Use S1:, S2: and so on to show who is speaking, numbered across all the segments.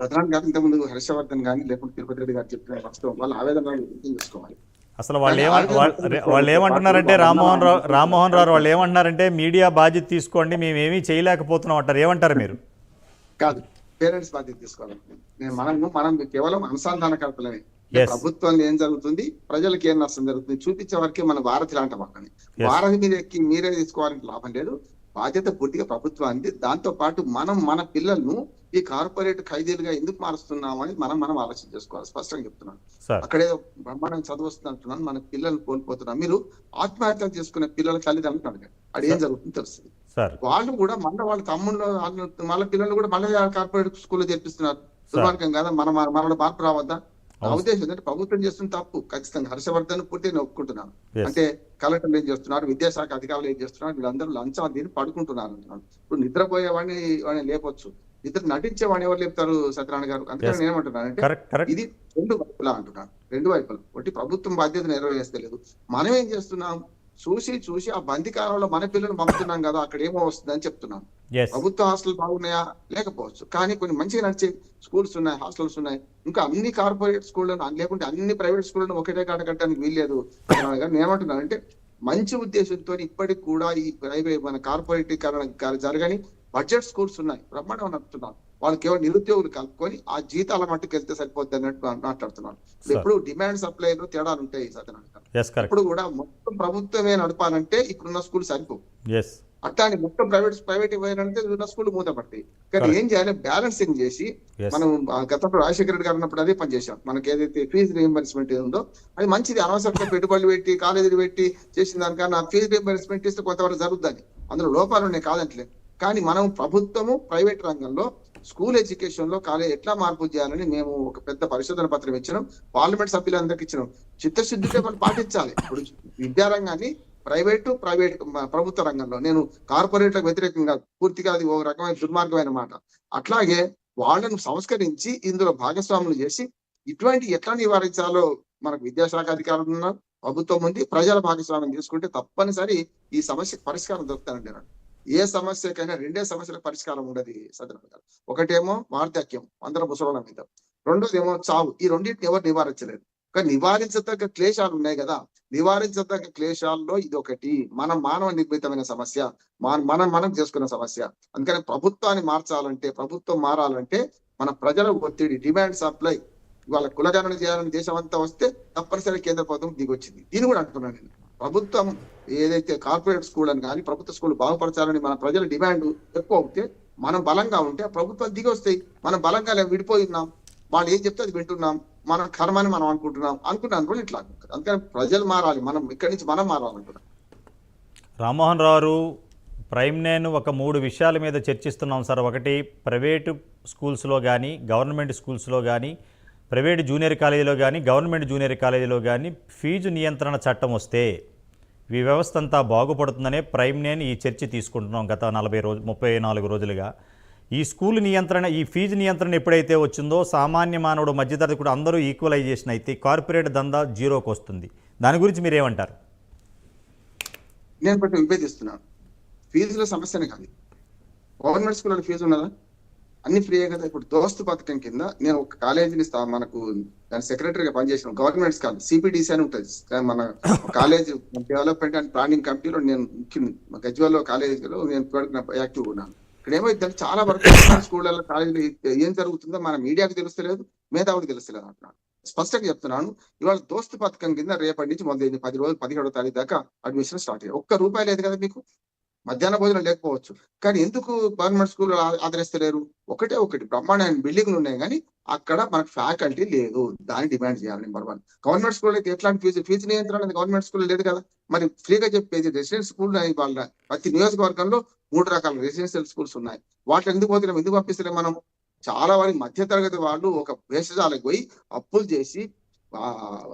S1: ప్రధాని ఇంతకుముందు హర్షవర్ధన్ కానీ లేకుంటే తిరుపతి రెడ్డి గారు చెప్పిన వాస్తవం వాళ్ళ ఆవేదన అర్థం చేసుకోవాలి.
S2: అసలు వాళ్ళు ఏమ వాళ్ళ- ఏమంటున్నారంటే రామ్మోహన్ రావు రామ్మోహన్ రావు వాళ్ళు ఏమంటున్నారంటే మీడియా బాధ్యత తీసుకోండి మేము ఏమీ చేయలేకపోతున్నాం అంటారు. ఏమంటారు మీరు?
S1: కాదు పేరెంట్స్ బాధ్యత తీసుకోవాలి. మనం మనం కేవలం అనుసంధానకర్తలమే
S2: Yes.
S1: ప్రభుత్వంలో ఏం జరుగుతుంది? ప్రజలకు ఏం నష్టం జరుగుతుంది? చూపించే వరకే మన భారతి లాంటి. భారతి మీద ఎక్కి మీరే తీసుకోవాలని లాభం లేదు. బాధ్యత పూర్తిగా ప్రభుత్వానికి దాంతో పాటు మనం మన పిల్లలను ఈ కార్పొరేట్ ఖైదీలుగా ఎందుకు మారుస్తున్నాం అని మనం మనం ఆలోచన చేసుకోవాలి. స్పష్టంగా చెప్తున్నాను. అక్కడే బ్రహ్మాండంగా చదువుస్తుంది అంటున్నాను మన పిల్లల్ని కోల్పోతున్నాం మీరు ఆత్మహత్యలు చేసుకునే పిల్లల తల్లిదండ్రులు అడగండి. అది ఏం జరుగుతుందో తెలుస్తుంది. వాళ్ళు కూడా మళ్ళీ వాళ్ళ తమ్ముళ్ళు వాళ్ళ- పిల్లలు కూడా మళ్ళీ కార్పొరేట్ స్కూల్లో చేర్పిస్తున్నారు. దుర్మార్గం కదా? మన మన- మనలో మార్పు రావద్దా? నా. ఉద్దేశం ఏంటంటే ప్రభుత్వం చేస్తున్న తప్పు ఖచ్చితంగా హర్షవర్ధన్ పూర్తి నేను ఒప్పుకుంటున్నాను. అంటే కలెక్టర్లు ఏం చేస్తున్నారు విద్యాశాఖ అధికారులు ఏం చేస్తున్నారు వీళ్ళందరూ లంచాలు తిని పడుకుంటున్నారు అంటున్నాను ఇప్పుడు నిద్రపోయే వాడిని వాడిని లేపొచ్చు. నిద్ర నటించే వాడిని ఎవరు లేపుతారు సత్యనారాయణ గారు? అందుకని
S2: Yes.
S1: నేను ఏమంటున్నాను అంటే ఇది రెండు వైపులా అంటున్నాను. రెండు వైపులు. ఒకటి ప్రభుత్వం బాధ్యత నెరవేర్చలేదు. మనం ఏం చేస్తున్నాం? చూసి చూసి ఆ బందికాలంలో మన పిల్లలు పంపుతున్నాం కదా అక్కడ ఏమో వస్తుందని చెప్తున్నాం.
S2: ఎస్
S1: ప్రభుత్వ హాస్టల్ బాగున్నాయా? లేకపోవచ్చు. కానీ కొన్ని మంచిగా నడిచే స్కూల్స్ ఉన్నాయి హాస్టల్స్ ఉన్నాయి. ఇంకా అన్ని కార్పొరేట్ స్కూళ్ళను లేకుంటే అన్ని ప్రైవేట్ స్కూళ్ళను ఒకటే కాట కట్టడానికి వీల్లేదు. నేను ఏమంటున్నానంటే మంచి ఉద్దేశంతో ఇప్పటికి కూడా ఈ ప్రైవేట్ మన కార్పొరేటీకరణ జరగని బడ్జెట్ స్కూల్స్ ఉన్నాయి. బ్రహ్మాండం నడుపుతున్నాను వాళ్ళకి కేవలం నిరుద్యోగులు కలుపుకొని ఆ జీతాల మట్టుకు వెళ్తే సరిపోద్ది అన్నట్టు మా- మాట్లాడుతున్నాను. ఇప్పుడు
S2: Sir.
S1: ఎప్పుడు డిమాండ్ సప్లై లో తేడాలు ఉంటాయి ఇప్పుడు కూడా మొత్తం ప్రభుత్వమే నడపాలంటే ఇప్పుడున్న స్కూల్ సరిపో అట్లాంటి మొత్తం ప్రైవేట్ ప్రైవేట్ పోయారంటే ఉన్న స్కూల్ మూతపడతాయి. కానీ. ఏం చేయాలి? బ్యాలెన్సింగ్ చేసి మనం గతంలో రాజశేఖర రెడ్డి గారు ఉన్నప్పుడు అదే పని చేశాం. మనకి ఏదైతే ఫీజు రీఎంబర్స్మెంట్ ఉందో అది మంచిది. అనవసరంగా పెట్టుబడులు పెట్టి కాలేజీలు పెట్టి చేసిన దానికన్నా ఫీజు రీఎంబర్స్మెంట్ ఇస్తే కొంతవరకు జరుగుద్దని. అందులో లోపాలు ఉన్నాయి కాదంటలేదు. కానీ మనం ప్రభుత్వము ప్రైవేట్ రంగంలో స్కూల్ ఎడ్యుకేషన్లో కాలేజ్ ఎట్లా మార్పు చేయాలని మేము ఒక పెద్ద పరిశోధన పత్రం ఇచ్చినాం. పార్లమెంట్ సభ్యులందరికి ఇచ్చినాం. చిత్తశుద్ధితో మనం పాటించాలి. ఇప్పుడు విద్యారంగాన్ని ప్రైవేటు ప్రైవేట్ ప్రభుత్వ రంగంలో. నేను కార్పొరేట్లకు వ్యతిరేకంగా పూర్తిగా అది ఒక రకమైన దుర్మార్గమైన మాట. అట్లాగే వాళ్ళను సంస్కరించి ఇందులో భాగస్వాములు చేసి ఇటువంటి ఎట్లా నివారించాలో మనకు విద్యాశాఖ అధికారులు ఉన్నారు. ప్రభుత్వం ఉంది. ప్రజల భాగస్వామ్యం తీసుకుంటే తప్పనిసరి ఈ సమస్యకు పరిష్కారం దొరుకుతానండి నాకు. ఏ సమస్యకైనా రెండే సమస్యలకు పరిష్కారం ఉండదు సత్యనారాయణ గారు ఒకటేమో వార్ధక్యం అందరం ముసలోళ్ళ మీద. రెండోది ఏమో చావు. ఈ రెండింటిని ఎవరు నివారించలేదు కానీ నివారించదగ్గ క్లేశాలు ఉన్నాయి కదా. నివారించదగ్గ క్లేశాల్లో ఇది ఒకటి మన మానవ నిర్మితమైన సమస్య మన- మనం మనం చేసుకున్న సమస్య. అందుకని ప్రభుత్వాన్ని మార్చాలంటే ప్రభుత్వం మారాలంటే మన ప్రజల ఒత్తిడి డిమాండ్ సప్లై ఇవాళ కులగణన చేయాలని దేశం అంతా వస్తే తప్పనిసరి కేంద్ర ప్రభుత్వం దిగొచ్చింది. దీన్ని కూడా అంటున్నాను నేను. ప్రభుత్వం ఏదైతే కార్పొరేట్ స్కూల్ అని కానీ ప్రభుత్వ స్కూల్ బాగుపరచాలని మన ప్రజల డిమాండ్ ఎక్కువ అవుతే మనం బలంగా ఉంటే ప్రభుత్వం ప్రభుత్వాలు దిగి వస్తాయి. మనం బలంగా లే- విడిపోయి ఉన్నాం వాళ్ళు ఏం చెప్తే అది వింటున్నాం. మన కర్మని మనం అనుకుంటున్నాం. అనుకున్నాను కూడా ఇట్లా అందుకని ప్రజలు మారాలి. మనం ఇక్కడి నుంచి మనం మారాలనుకున్నాం
S2: రామ్మోహన్ రావు ప్రైమ్ నేను ఒక మూడు విషయాల మీద చర్చిస్తున్నాం సార్. ఒకటి ప్రైవేటు స్కూల్స్లో కానీ గవర్నమెంట్ స్కూల్స్లో కానీ ప్రైవేట్ జూనియర్ కాలేజీలో కానీ గవర్నమెంట్ జూనియర్ కాలేజీలో కానీ ఫీజు నియంత్రణ చట్టం వస్తే ఈ వ్యవస్థ అంతా బాగుపడుతుందనే ప్రైమ్ నేను ఈ చర్చ తీసుకుంటున్నాం గత నలభై రోజు ముప్పై నాలుగు రోజులుగా. ఈ స్కూల్ నియంత్రణ ఈ ఫీజు నియంత్రణ ఎప్పుడైతే వచ్చిందో సామాన్య మానవుడు మధ్యతరగతి కూడా అందరూ ఈక్వలైజేషన్ అయితే కార్పొరేట్ దందా జీరోకి వస్తుంది. దాని గురించి మీరేమంటారు?
S1: నేను కొంచెం విభేదిస్తున్నాను ఫీజుల సమస్యనే కాదు. గవర్నమెంట్ స్కూల్లో ఫీజు ఉన్నదా? అన్ని ఫ్రీయే కదా. ఇప్పుడు దోస్తు పథకం కింద నేను ఒక కాలేజీని మనకు దాని సెక్రటరీగా పనిచేసిన గవర్నమెంట్ కాలేజ్ సిపిడిసి అని ఉంటుంది. మన కాలేజ్ డెవలప్మెంట్ అండ్ ప్లానింగ్ కమిటీలో నేను ముఖ్యం గజ్వాల్లో కాలేజీలో నేను యాక్టివ్ ఉన్నాను. ఇక్కడ ఏమైందంటే చాలా వరకు స్కూళ్ళలో కాలేజీలో ఏం జరుగుతుందో మన మీడియాకు తెలుస్తలేదు మేధావులకు తెలుస్తలేదు అంటున్నాను స్పష్టంగా చెప్తున్నాను ఇవాళ దోస్తు పథకం కింద రేపటి నుంచి మొదలైంది పది రోజులు పదిహేడో తారీఖు దాకా అడ్మిషన్ స్టార్ట్ అయ్యాయి. ఒక్క రూపాయి లేదు కదా మీకు? మధ్యాహ్న భోజనం లేకపోవచ్చు. కానీ ఎందుకు గవర్నమెంట్ స్కూల్ ఆదరిస్తలేరు? ఒకటే ఒకటి బ్రహ్మాండమైన బిల్డింగ్లు ఉన్నాయి కానీ అక్కడ మనకు ఫ్యాకల్టీ లేదు. దాన్ని డిమాండ్ చేయాలి నెంబర్ వన్. గవర్నమెంట్ స్కూల్ అయితే ఎట్లాంటి ఫీజు ఫీజు నియంత్రణ అనేది గవర్నమెంట్ స్కూల్ లేదు కదా. మరి ఫ్రీగా చెప్పేది రెసిడెన్షియల్ స్కూల్ వాళ్ళ ప్రతి నియోజకవర్గంలో మూడు రకాల రెసిడెన్షియల్ స్కూల్స్ ఉన్నాయి. వాటిని ఎందుకు పోతున్నాం ఎందుకు పంపిస్తలేం మనం? చాలా వరకు మధ్య తరగతి వాళ్ళు ఒక వేషజాలకు పోయి అప్పులు చేసి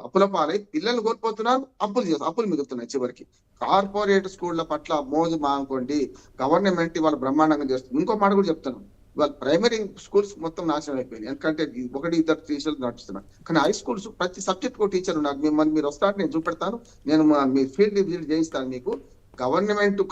S1: అప్పుల పాలై పిల్లలు కోల్పోతున్నారు అప్పులు చేస్తారు అప్పులు మిగులుతున్నాయి చివరికి. కార్పొరేట్ స్కూళ్ళ పట్ల మోజు మానుకోండి గవర్నమెంట్ ఇవాళ బ్రహ్మాండంగా చేస్తుంది. ఇంకో మాట కూడా చెప్తున్నాను ఇవాళ ప్రైమరీ స్కూల్స్ మొత్తం నాశనం అయిపోయింది ఎందుకంటే ఒకటి ఇద్దరు టీచర్లు నడుస్తున్నారు కానీ హై స్కూల్స్ ప్రతి సబ్జెక్ట్ కూడా టీచర్ ఉన్నారు. మిమ్మల్ని మీరు వస్తారు నేను చూపెడతాను. నేను మా- మీ ఫీల్డ్ విజిట్ చేయిస్తాను మీకు. గవర్నమెంట్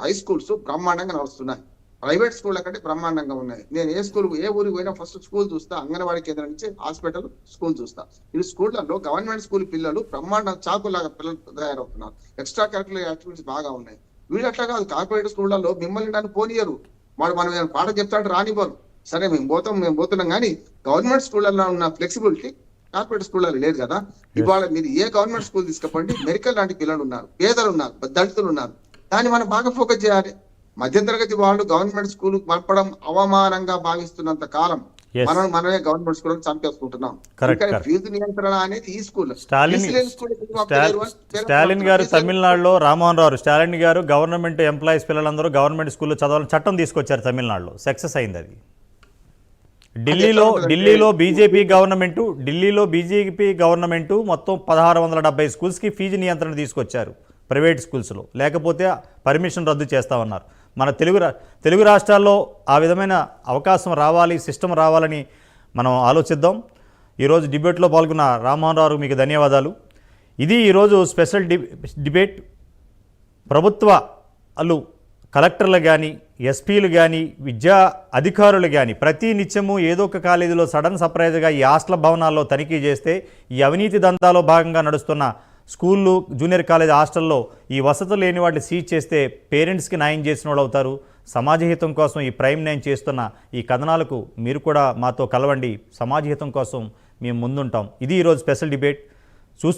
S1: హై స్కూల్స్ బ్రహ్మాండంగా నడుస్తున్నాయి. ప్రైవేట్ స్కూళ్ళ కంటే బ్రహ్మాండంగా ఉన్నాయి. నేను ఏ స్కూల్ ఏ ఊరికి పోయినా ఫస్ట్ స్కూల్ చూస్తా అంగన్వాడీ కేంద్రం నుంచి హాస్పిటల్ స్కూల్ చూస్తా. ఈ స్కూళ్ళలో గవర్నమెంట్ స్కూల్ పిల్లలు బ్రహ్మాండ చాకులాగా పిల్లలు తయారవుతున్నారు. ఎక్స్ట్రా కరికులర్ యాక్టివిటీస్ బాగా ఉన్నాయి. వీళ్ళు అట్లా కాదు కార్పొరేట్ స్కూళ్ళలో మిమ్మల్ని నన్ను పోనీయరు. వాడు మనం ఏమైనా పాట చెప్తాడు రానివ్వరు. సరే మేము పోతాం మేము పోతున్నాం కానీ గవర్నమెంట్ స్కూళ్ళలో ఉన్న ఫ్లెక్సిబిలిటీ కార్పొరేట్ స్కూళ్ళలో లేదు కదా. ఇవాళ మీరు ఏ గవర్నమెంట్ స్కూల్ తీసుకోండి మెడికల్ లాంటి పిల్లలు ఉన్నారు పేదలు ఉన్నారు దళితులు ఉన్నారు. దాన్ని మనం బాగా ఫోకస్ చేయాలి. మధ్యతరగతి వాళ్ళు గవర్నమెంట్ స్కూల్ పంపడం అవమానంగా భావిస్తున్నంత కాలం. మనం మనమే గవర్నమెంట్ స్కూల్ చంపేసుకుంటున్నాం. ఫీజు నియంత్రణ అనేది ఈ స్కూల్
S2: స్టాలిన్ గారు. తమిళనాడులో రామ్మోహన్ రావు స్టాలిన్ గారు గవర్నమెంట్ ఎంప్లాయీస్ పిల్లలందరూ గవర్నమెంట్ స్కూల్లో చదవాలని చట్టం తీసుకొచ్చారు తమిళనాడులో సక్సెస్ అయింది అది ఢిల్లీలో ఢిల్లీలో బీజేపీ గవర్నమెంటు ఢిల్లీలో బీజేపీ గవర్నమెంటు మొత్తం పదహారు వందల డెబ్బై స్కూల్స్కి ఫీజు నియంత్రణ తీసుకొచ్చారు ప్రైవేట్ స్కూల్స్లో లేకపోతే పర్మిషన్ రద్దు చేస్తామన్నారు మన తెలుగు రా తెలుగు రాష్ట్రాల్లో ఆ విధమైన అవకాశం రావాలి సిస్టమ్ రావాలని మనం ఆలోచిద్దాం. ఈరోజు డిబేట్లో పాల్గొన్న రామ్మోహన్ రావు మీకు ధన్యవాదాలు. ఇది ఈరోజు స్పెషల్ డి డిబేట్. ప్రభుత్వాలు కలెక్టర్లు కానీ ఎస్పీలు కానీ విద్యా అధికారులు కానీ ప్రతి నిత్యము ఏదో ఒక కాలేజీలో సడన్ సర్ప్రైజ్గా ఈ హాస్టల్ భవనాల్లో తనిఖీ చేస్తే ఈ అవినీతి దందాలో భాగంగా నడుస్తున్న స్కూళ్ళు జూనియర్ కాలేజ్ హాస్టల్లో ఈ వసతులు లేని వాటిని సీజ్ చేస్తే పేరెంట్స్కి న్యాయం చేసిన వాళ్ళు అవుతారు. సమాజహితం కోసం ఈ ప్రైమ్ న్యాయం చేస్తున్న ఈ కథనాలకు మీరు కూడా మాతో కలవండి. సమాజహితం కోసం మేము ముందుంటాం. ఇది ఈరోజు స్పెషల్ డిబేట్. చూస్తూ